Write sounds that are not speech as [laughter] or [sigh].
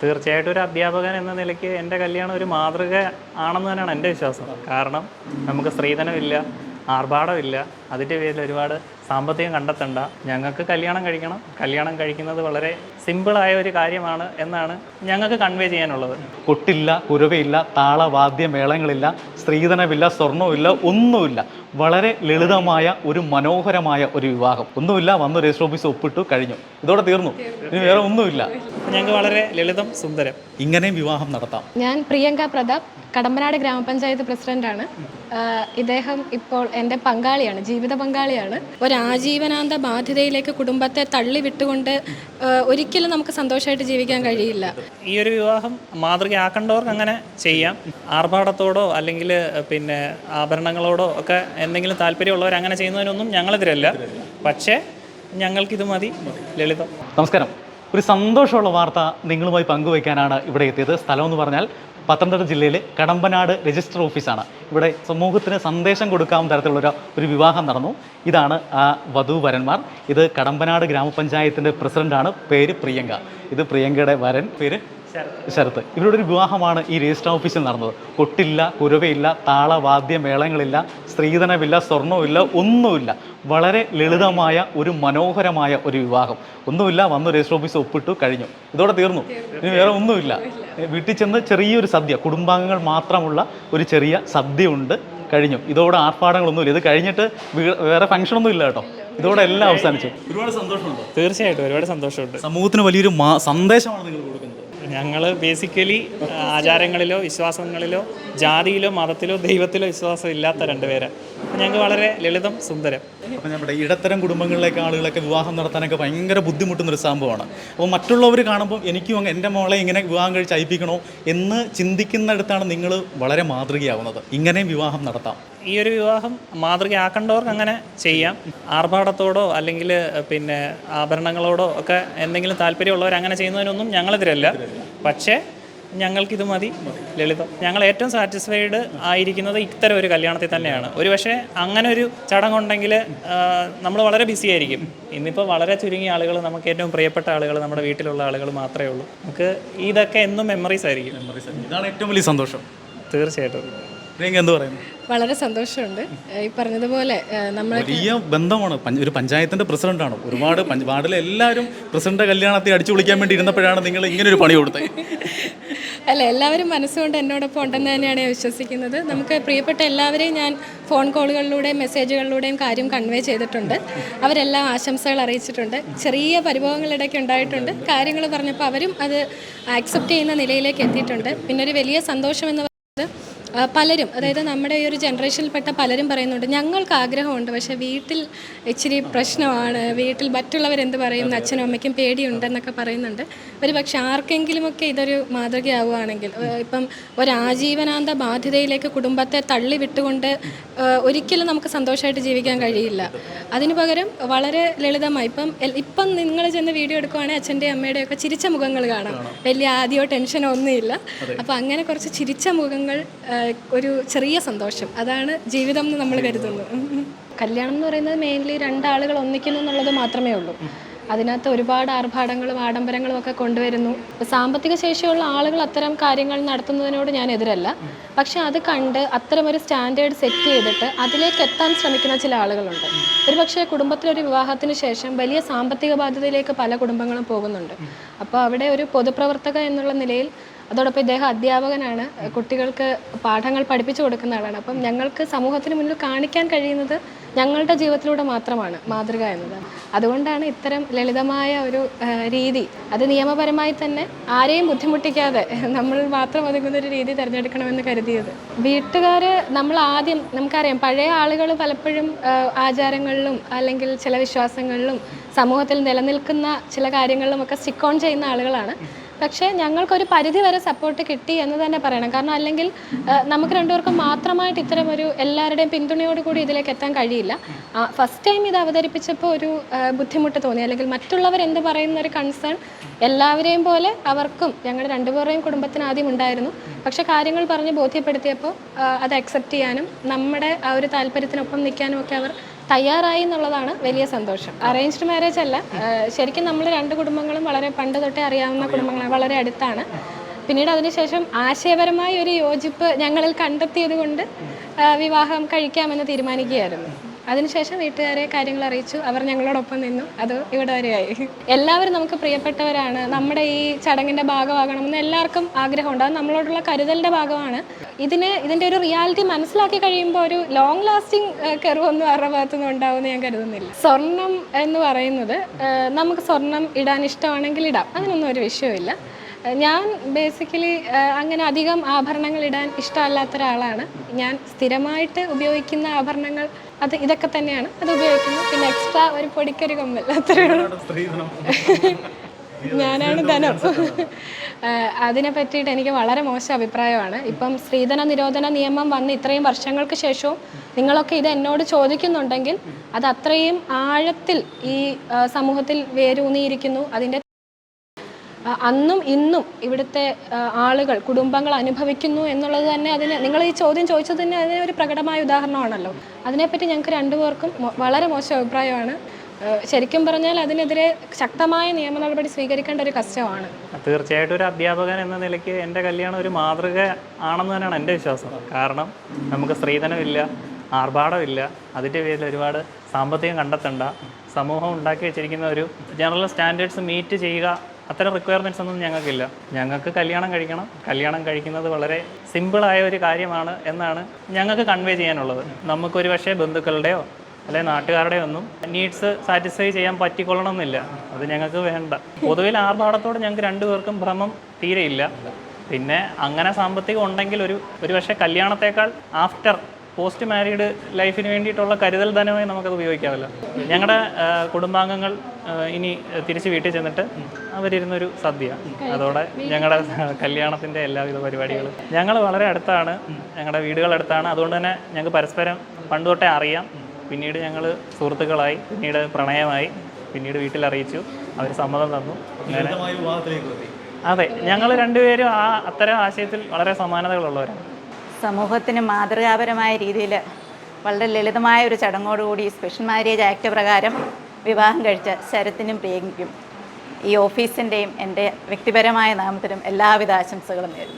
തീർച്ചയായിട്ടും ഒരു അധ്യാപകൻ എന്ന നിലയ്ക്ക് എന്റെ കല്യാണം ഒരു മാതൃക ആണെന്ന് തന്നെയാണ് എന്റെ വിശ്വാസം. കാരണം നമുക്ക് സ്ത്രീധനമില്ല ആർഭാടമില്ല. അതിന്റെ പേരിൽ ഒരുപാട് സാമ്പത്തികം കണ്ടെത്തണ്ട. ഞങ്ങൾക്ക് കല്യാണം കഴിക്കണം. കല്യാണം കഴിക്കുന്നത് വളരെ സിമ്പിളായ ഒരു കാര്യമാണ് എന്നാണ് ഞങ്ങൾക്ക് കൺവേ ചെയ്യാനുള്ളത്. കൊട്ടില്ല കുരവയില്ല താളവാദ്യ മേളങ്ങളില്ല സ്ത്രീധനമില്ല ഇല്ല ഒന്നുമില്ല. വളരെ ലളിതമായ ഒരു മനോഹരമായ ഒരു വിവാഹം. ഒന്നുമില്ല വന്ന് രജിസ്റ്റർ ഓഫീസ് ഒപ്പിട്ടു കഴിഞ്ഞു. ഇതോടെ തീർന്നു. ഇനി വേറെ ഒന്നുമില്ല. ഞങ്ങൾക്ക് വളരെ ലളിതം സുന്ദരം. ഇങ്ങനെയും വിവാഹം നടത്താം. ഞാൻ പ്രിയങ്ക പ്രതാപ് കടമ്പനാട് ഗ്രാമപഞ്ചായത്ത് പ്രസിഡന്റാണ് ആണ്. ഇദ്ദേഹം ഇപ്പോൾ എന്റെ പങ്കാളിയാണ് ജീവിത പങ്കാളിയാണ്. ഒരാജീവനാന്ത ബാധ്യതയിലേക്ക് കുടുംബത്തെ തള്ളി വിട്ടുകൊണ്ട് ഒരിക്കലും നമുക്ക് സന്തോഷമായിട്ട് ജീവിക്കാൻ കഴിയില്ല. ഈ ഒരു വിവാഹം മാതൃകയാക്കേണ്ടവർക്ക് അങ്ങനെ ചെയ്യാം. ആർഭാടത്തോടോ അല്ലെങ്കിൽ പിന്നെ ആഭരണങ്ങളോടോ ഒക്കെ എന്തെങ്കിലും താല്പര്യമുള്ളവർ അങ്ങനെ ചെയ്യുന്നതിനൊന്നും ഞങ്ങളെതിരല്ല. പക്ഷേ ഞങ്ങൾക്കിത് മതി. ലളിതം. നമസ്കാരം. ഒരു സന്തോഷമുള്ള വാർത്ത നിങ്ങളുമായി പങ്കുവയ്ക്കാനാണ് ഇവിടെ എത്തിയത്. സ്ഥലം എന്ന് പറഞ്ഞാൽ പത്തനംതിട്ട ജില്ലയിലെ കടമ്പനാട് രജിസ്റ്റർ ഓഫീസാണ്. ഇവിടെ സമൂഹത്തിന് സന്ദേശം കൊടുക്കാവുന്ന തരത്തിലുള്ള ഒരു- വിവാഹം നടന്നു. ഇതാണ് ആ വധുവരന്മാർ ഇത് കടമ്പനാട് ഗ്രാമപഞ്ചായത്തിന്റെ പ്രസിഡന്റാണ് പേര് പ്രിയങ്ക. ഇത് പ്രിയങ്കയുടെ വരൻ. പേര് ശരത്ത്. ഇവരുടെ ഒരു വിവാഹമാണ് ഈ രജിസ്റ്റർ ഓഫീസിൽ നടന്നത്. കൊട്ടില്ല കുരവയില്ല താളവാദ്യ മേളങ്ങളില്ല സ്ത്രീധനമില്ല സ്വർണമില്ല ഒന്നുമില്ല. വളരെ ലളിതമായ ഒരു മനോഹരമായ ഒരു വിവാഹം. ഒന്നുമില്ല വന്നു രജിസ്റ്റർ ഓഫീസ് ഒപ്പിട്ടു കഴിഞ്ഞു. ഇതോടെ തീർന്നു. ഇനി വേറെ ഒന്നുമില്ല. വീട്ടിൽ ചെന്ന് ചെറിയൊരു സദ്യ കുടുംബാംഗങ്ങൾ മാത്രമുള്ള ഒരു ചെറിയ സദ്യ ഉണ്ട് കഴിഞ്ഞു. ഇതോടെ ആർഭാടങ്ങളൊന്നുമില്ല. ഇത് കഴിഞ്ഞിട്ട് വേറെ ഫംഗ്ഷനൊന്നും ഇല്ല കേട്ടോ. ഇതോടെ എല്ലാം അവസാനിച്ചു. ഒരുപാട് സന്തോഷമുണ്ട്? തീർച്ചയായിട്ടും ഒരുപാട് സന്തോഷമുണ്ട്. സമൂഹത്തിന് വലിയൊരു സന്ദേശമാണ് നിങ്ങൾ ഞങ്ങൾ ബേസിക്കലി ആചാരങ്ങളിലോ വിശ്വാസങ്ങളിലോ ജാതിയിലോ മതത്തിലോ ദൈവത്തിലോ വിശ്വാസം ഇല്ലാത്ത രണ്ടുപേരാണ് ഞങ്ങൾക്ക് വളരെ ലളിതം സുന്ദരം. അപ്പം നമ്മുടെ ഇടത്തരം കുടുംബങ്ങളിലേക്ക് ആളുകളൊക്കെ വിവാഹം നടത്താനൊക്കെ ഭയങ്കര ബുദ്ധിമുട്ടുന്ന ഒരു സംഭവമാണ്. അപ്പോൾ മറ്റുള്ളവർ കാണുമ്പോൾ എനിക്കും അങ്ങ് എന്റെ മോളെ ഇങ്ങനെ വിവാഹം കഴിച്ച് അയപ്പിക്കണോ? എന്ന് ചിന്തിക്കുന്നിടത്താണ് നിങ്ങൾ വളരെ മാതൃകയാവുന്നത്. ഇങ്ങനെയും വിവാഹം നടത്താം. ഈ ഒരു വിവാഹം മാതൃകയാക്കേണ്ടവർക്ക് അങ്ങനെ ചെയ്യാം. ആർഭാടത്തോടോ അല്ലെങ്കിൽ പിന്നെ ആഭരണങ്ങളോടോ ഒക്കെ എന്തെങ്കിലും താല്പര്യമുള്ളവർ അങ്ങനെ ചെയ്യുന്നതിനൊന്നും ഞങ്ങളെതിരല്ല പക്ഷേ ഞങ്ങൾക്കിത് മതി. ലളിതം. ഞങ്ങൾ ഏറ്റവും സാറ്റിസ്ഫൈഡ് ആയിരിക്കുന്നത് ഇത്തരം ഒരു കല്യാണത്തിൽ തന്നെയാണ്. ഒരു പക്ഷേ അങ്ങനെ ഒരു ചടങ്ങുണ്ടെങ്കിൽ നമ്മൾ വളരെ ബിസി ആയിരിക്കും. ഇന്നിപ്പോൾ വളരെ ചുരുങ്ങിയ ആളുകൾ നമുക്ക് ഏറ്റവും പ്രിയപ്പെട്ട ആളുകൾ നമ്മുടെ വീട്ടിലുള്ള ആളുകൾ മാത്രമേ ഉള്ളൂ. നമുക്ക് ഇതൊക്കെ എന്നും മെമ്മറീസ് ആയിരിക്കും. മെമ്മറീസ് ഇതാണ് ഏറ്റവും വലിയ സന്തോഷം. തീർച്ചയായിട്ടും. പ്രിയങ്ക എന്ത് പറയുന്നു? വളരെ സന്തോഷമുണ്ട്. ഈ പറഞ്ഞതുപോലെ നമ്മൾ വലിയ ബന്ധമാണ്. ഒരു പഞ്ചായത്തിന്റെ പ്രസിഡന്റാണ് ഒരുപാട് പഞ്ച് വാർഡിലെ എല്ലാവരും പ്രസിഡന്റ് കല്യാണത്തെ അടിച്ചു വിളിക്കാൻ വേണ്ടി ഇരുന്നപ്പോഴാണ് നിങ്ങൾ ഇങ്ങനെ ഒരു പണി കൊടുത്തത്. അല്ല എല്ലാവരും മനസ്സുകൊണ്ട് എന്നോടൊപ്പം ഉണ്ടെന്ന് തന്നെയാണ് ഞാൻ വിശ്വസിക്കുന്നത്. നമുക്ക് പ്രിയപ്പെട്ട എല്ലാവരെയും ഞാൻ ഫോൺ കോളുകളിലൂടെയും മെസ്സേജുകളിലൂടെയും കാര്യം കൺവേ ചെയ്തിട്ടുണ്ട്. അവരെല്ലാം ആശംസകൾ അറിയിച്ചിട്ടുണ്ട്. ചെറിയ പരിഭവങ്ങളിടയ്ക്ക് ഉണ്ടായിട്ടുണ്ട്. കാര്യങ്ങൾ പറഞ്ഞപ്പോൾ അവരും അത് ആക്സെപ്റ്റ് ചെയ്യുന്ന നിലയിലേക്ക് എത്തിയിട്ടുണ്ട്. പിന്നെ ഒരു വലിയ സന്തോഷം എന്ന് പലരും അതായത് നമ്മുടെ ഈ ഒരു ജനറേഷനിൽപ്പെട്ട പലരും പറയുന്നുണ്ട് ഞങ്ങൾക്ക് ആഗ്രഹമുണ്ട് പക്ഷേ വീട്ടിൽ ഇച്ചിരി പ്രശ്നമാണ് വീട്ടിൽ മറ്റുള്ളവരെന്ത് പറയും അച്ഛനും അമ്മയ്ക്കും പേടിയുണ്ടെന്നൊക്കെ പറയുന്നുണ്ട്. ഒരു പക്ഷെ ആർക്കെങ്കിലുമൊക്കെ ഇതൊരു മാതൃകയാവുകയാണെങ്കിൽ ഇപ്പം ഒരാജീവനാന്ത ബാധ്യതയിലേക്ക് കുടുംബത്തെ തള്ളി വിട്ടുകൊണ്ട് ഒരിക്കലും നമുക്ക് സന്തോഷമായിട്ട് ജീവിക്കാൻ കഴിയില്ല. അതിനു പകരം വളരെ ലളിതമായി ഇപ്പം ഇപ്പം നിങ്ങൾ ചെന്ന് വീഡിയോ എടുക്കുവാണെങ്കിൽ അച്ഛന്റെയും അമ്മയുടെയും ഒക്കെ ചിരിച്ച മുഖങ്ങൾ കാണാം. വലിയ ആദ്യമോ ടെൻഷനോ ഒന്നുമില്ല. അപ്പോൾ അങ്ങനെ കുറച്ച് ചിരിച്ച മുഖങ്ങൾ ഒരു ചെറിയ സന്തോഷം. അതാണ് ജീവിതം എന്ന് നമ്മൾ കരുതുന്നു. കല്യാണം എന്ന് പറയുന്നത് മെയിൻലി രണ്ടാളുകൾ ഒന്നിക്കുന്നു എന്നുള്ളത് മാത്രമേ ഉള്ളൂ. അതിനകത്ത് ഒരുപാട് ആർഭാടങ്ങളും ആഡംബരങ്ങളും ഒക്കെ കൊണ്ടുവരുന്നു. സാമ്പത്തിക ശേഷിയുള്ള ആളുകൾ അത്തരം കാര്യങ്ങൾ നടത്തുന്നതിനോട് ഞാൻ എതിരല്ല. പക്ഷെ അത് കണ്ട് അത്തരം ഒരു സ്റ്റാൻഡേർഡ് സെറ്റ് ചെയ്തിട്ട് അതിലേക്ക് എത്താൻ ശ്രമിക്കുന്ന ചില ആളുകളുണ്ട്. ഒരു പക്ഷേ കുടുംബത്തിലൊരു വിവാഹത്തിന് ശേഷം വലിയ സാമ്പത്തിക ബാധ്യതയിലേക്ക് പല കുടുംബങ്ങളും പോകുന്നുണ്ട്. അപ്പോൾ അവിടെ ഒരു പൊതുപ്രവർത്തക എന്നുള്ള നിലയിൽ അതോടൊപ്പം ഇദ്ദേഹം അധ്യാപകനാണ്. കുട്ടികൾക്ക് പാഠങ്ങൾ പഠിപ്പിച്ചു കൊടുക്കുന്ന ആളാണ്. അപ്പം ഞങ്ങൾക്ക് സമൂഹത്തിന് മുന്നിൽ കാണിക്കാൻ കഴിയുന്നത് ഞങ്ങളുടെ ജീവിതത്തിലൂടെ മാത്രമാണ് മാതൃക എന്നത്. അതുകൊണ്ടാണ് ഇത്തരം ലളിതമായ ഒരു രീതി അത് നിയമപരമായി തന്നെ ആരെയും ബുദ്ധിമുട്ടിക്കാതെ നമ്മൾ മാത്രം ഒതുങ്ങുന്ന ഒരു രീതി തിരഞ്ഞെടുക്കണമെന്ന് കരുതിയത്. വീട്ടുകാർ നമ്മൾ ആദ്യം നമുക്കറിയാം പഴയ ആളുകൾ പലപ്പോഴും ആചാരങ്ങളിലും അല്ലെങ്കിൽ ചില വിശ്വാസങ്ങളിലും സമൂഹത്തിൽ നിലനിൽക്കുന്ന ചില കാര്യങ്ങളിലും ഒക്കെ സ്റ്റിക്ക് ഓൺ ചെയ്യുന്ന ആളുകളാണ്. പക്ഷേ ഞങ്ങൾക്കൊരു പരിധി വരെ സപ്പോർട്ട് കിട്ടി എന്ന് തന്നെ പറയണം. കാരണം അല്ലെങ്കിൽ നമുക്ക് രണ്ടുപേർക്കും മാത്രമായിട്ട് ഇത്തരം ഒരു എല്ലാവരുടെയും പിന്തുണയോട് കൂടി ഇതിലേക്ക് എത്താൻ കഴിയില്ല. ഫസ്റ്റ് ടൈം ഇത് അവതരിപ്പിച്ചപ്പോൾ ഒരു ബുദ്ധിമുട്ട് തോന്നി. അല്ലെങ്കിൽ മറ്റുള്ളവർ എന്ത് പറയുന്ന ഒരു കൺസേൺ എല്ലാവരെയും പോലെ അവർക്കും ഞങ്ങളുടെ രണ്ടുപേരുടെയും കുടുംബത്തിന് ആദ്യം ഉണ്ടായിരുന്നു. പക്ഷെ കാര്യങ്ങൾ പറഞ്ഞ് ബോധ്യപ്പെടുത്തിയപ്പോൾ അത് അക്സെപ്റ്റ് ചെയ്യാനും നമ്മുടെ ആ ഒരു താല്പര്യത്തിനൊപ്പം നിൽക്കാനും ഒക്കെ അവർ തയ്യാറായി എന്നുള്ളതാണ് വലിയ സന്തോഷം. അറേഞ്ച്ഡ് മാരേജ് അല്ല. ശരിക്കും നമ്മൾ രണ്ട് കുടുംബങ്ങളും വളരെ പണ്ട് തൊട്ടേ അറിയാവുന്ന കുടുംബങ്ങളാണ്. വളരെ അടുത്താണ്. പിന്നീട് അതിനുശേഷം ആശയപരമായ ഒരു യോജിപ്പ് ഞങ്ങളിൽ കണ്ടെത്തിയത് കൊണ്ട് വിവാഹം കഴിക്കാമെന്ന് തീരുമാനിക്കുകയായിരുന്നു. അതിനുശേഷം വീട്ടുകാരെ കാര്യങ്ങൾ അറിയിച്ചു. അവർ ഞങ്ങളോടൊപ്പം നിന്നു. അത് ഇവിടെ വരെയായി എല്ലാവരും നമുക്ക് പ്രിയപ്പെട്ടവരാണ്. നമ്മുടെ ഈ ചടങ്ങിന്റെ ഭാഗമാകണമെന്ന് എല്ലാവർക്കും ആഗ്രഹമുണ്ട്. അത് നമ്മളോടുള്ള കരുതലിന്റെ ഭാഗമാണ്. ഇതിന് ഇതിന്റെ ഒരു റിയാലിറ്റി മനസ്സിലാക്കി കഴിയുമ്പോൾ ഒരു ലോങ് ലാസ്റ്റിംഗ് കെറിവൊന്നും അവരുടെ ഭാഗത്തുനിന്ന് ഉണ്ടാവുമെന്ന് ഞാൻ കരുതുന്നില്ല. സ്വർണം എന്ന് പറയുന്നത് നമുക്ക് സ്വർണം ഇടാൻ ഇഷ്ടമാണെങ്കിൽ ഇടാം. അതിനൊന്നും ഒരു വിഷയമില്ല ഞാൻ ബേസിക്കലി അങ്ങനെ അധികം ആഭരണങ്ങൾ ഇടാൻ ഇഷ്ടമല്ലാത്ത ഒരാളാണ് ഞാൻ സ്ഥിരമായിട്ട് ഉപയോഗിക്കുന്ന ആഭരണങ്ങൾ അത് ഇതൊക്കെ തന്നെയാണ്. അത് ഉപയോഗിക്കുന്നു. പിന്നെ എക്സ്ട്രാ ഒരു പൊടിക്കൊരു കമ്മൽ. അത്രയേ ഉള്ളൂ. [laughs] ഞാനാണ് ധനം. [laughs] അതിനെ പറ്റിയിട്ട് എനിക്ക് വളരെ മോശം അഭിപ്രായമാണ്. ഇപ്പം സ്ത്രീധന നിരോധന നിയമം വന്ന് ഇത്രയും വർഷങ്ങൾക്ക് ശേഷവും നിങ്ങളൊക്കെ ഇത് എന്നോട് ചോദിക്കുന്നുണ്ടെങ്കിൽ അത് അത്രയും ആഴത്തിൽ ഈ സമൂഹത്തിൽ വേരൂന്നിയിരിക്കുന്നു. അതിന്റെ അന്നും ഇന്നും ഇവിടുത്തെ ആളുകൾ കുടുംബങ്ങൾ അനുഭവിക്കുന്നു എന്നുള്ളത് തന്നെ അതിന് നിങ്ങൾ ഈ ചോദ്യം ചോദിച്ചത് തന്നെ അതിന് ഒരു പ്രകടമായ ഉദാഹരണമാണല്ലോ. അതിനെപ്പറ്റി ഞങ്ങൾക്ക് രണ്ടുപേർക്കും വളരെ മോശം അഭിപ്രായമാണ്. ശരിക്കും പറഞ്ഞാൽ അതിനെതിരെ ശക്തമായ നിയമ നടപടി സ്വീകരിക്കേണ്ട ഒരു കഷ്ടമാണ് തീർച്ചയായിട്ടും ഒരു അധ്യാപകൻ എന്ന നിലയ്ക്ക് എന്റെ കല്യാണം ഒരു മാതൃക ആണെന്ന് തന്നെയാണ് എന്റെ വിശ്വാസം. കാരണം നമുക്ക് സ്ത്രീധനമില്ല ആർഭാടമില്ല അതിന്റെ പേരിൽ ഒരുപാട് സാമ്പത്തികം കണ്ടെത്തണ്ട സമൂഹം ഉണ്ടാക്കി വെച്ചിരിക്കുന്ന ഒരു ജനറൽ സ്റ്റാൻഡേർഡ്സ് മീറ്റ് ചെയ്യുക അത്തരം റിക്വയർമെന്റ്സ് ഒന്നും ഞങ്ങൾക്കില്ല. ഞങ്ങൾക്ക് കല്യാണം കഴിക്കണം. കല്യാണം കഴിക്കുന്നത് വളരെ സിമ്പിളായ ഒരു കാര്യമാണ് എന്നാണ് ഞങ്ങൾക്ക് കൺവേ ചെയ്യാനുള്ളത്. നമുക്കൊരു പക്ഷേ ബന്ധുക്കളുടെയോ അല്ലെ നാട്ടുകാരുടെ ഒന്നും നീഡ്സ് സാറ്റിസ്ഫൈ ചെയ്യാൻ പറ്റിക്കൊള്ളണം എന്നില്ല അത് ഞങ്ങൾക്ക് വേണ്ട. പൊതുവിൽ ആർഭാടത്തോട് ഞങ്ങൾക്ക് രണ്ടുപേർക്കും ഭ്രമം തീരെയില്ല. പിന്നെ അങ്ങനെ സാമ്പത്തികം ഉണ്ടെങ്കിൽ ഒരു ഒരു പക്ഷേ കല്യാണത്തേക്കാൾ ആഫ്റ്റർ പോസ്റ്റ് മാരീഡ് ലൈഫിന് വേണ്ടിയിട്ടുള്ള കരുതൽ ധനമായി നമുക്കത് ഉപയോഗിക്കാമല്ലോ. ഞങ്ങളുടെ കുടുംബാംഗങ്ങൾ ഇനി തിരിച്ച് വീട്ടിൽ ചെന്നിട്ട് അവരിരുന്നൊരു സദ്യ. അതോടെ ഞങ്ങളുടെ കല്യാണത്തിന്റെ എല്ലാവിധ പരിപാടികളും. ഞങ്ങൾ വളരെ അടുത്താണ് ഞങ്ങളുടെ വീടുകൾ അടുത്താണ്. അതുകൊണ്ട് തന്നെ ഞങ്ങൾക്ക് പരസ്പരം പണ്ട് തൊട്ടേ അറിയാം. പിന്നീട് ഞങ്ങൾ സുഹൃത്തുക്കളായി പിന്നീട് പ്രണയമായി പിന്നീട് വീട്ടിൽ അറിയിച്ചു അവർ സമ്മതം തന്നു. അങ്ങനെ അതെ ഞങ്ങൾ രണ്ടുപേരും ആ അത്തരം ആശയത്തിൽ വളരെ സമാനതകളുള്ളവരാണ്. സമൂഹത്തിന് മാതൃകാപരമായ രീതിയിൽ വളരെ ലളിതമായ ഒരു ചടങ്ങോടുകൂടി സ്പെഷ്യൽ മാരേജ് ആക്ട് പ്രകാരം വിവാഹം കഴിച്ച ശരത്തിനും പ്രിയങ്കിക്കും ഈ ഓഫീസിന്റെയും എന്റെ വ്യക്തിപരമായ നാമത്തിനും എല്ലാവിധ ആശംസകളും നേരുന്നു.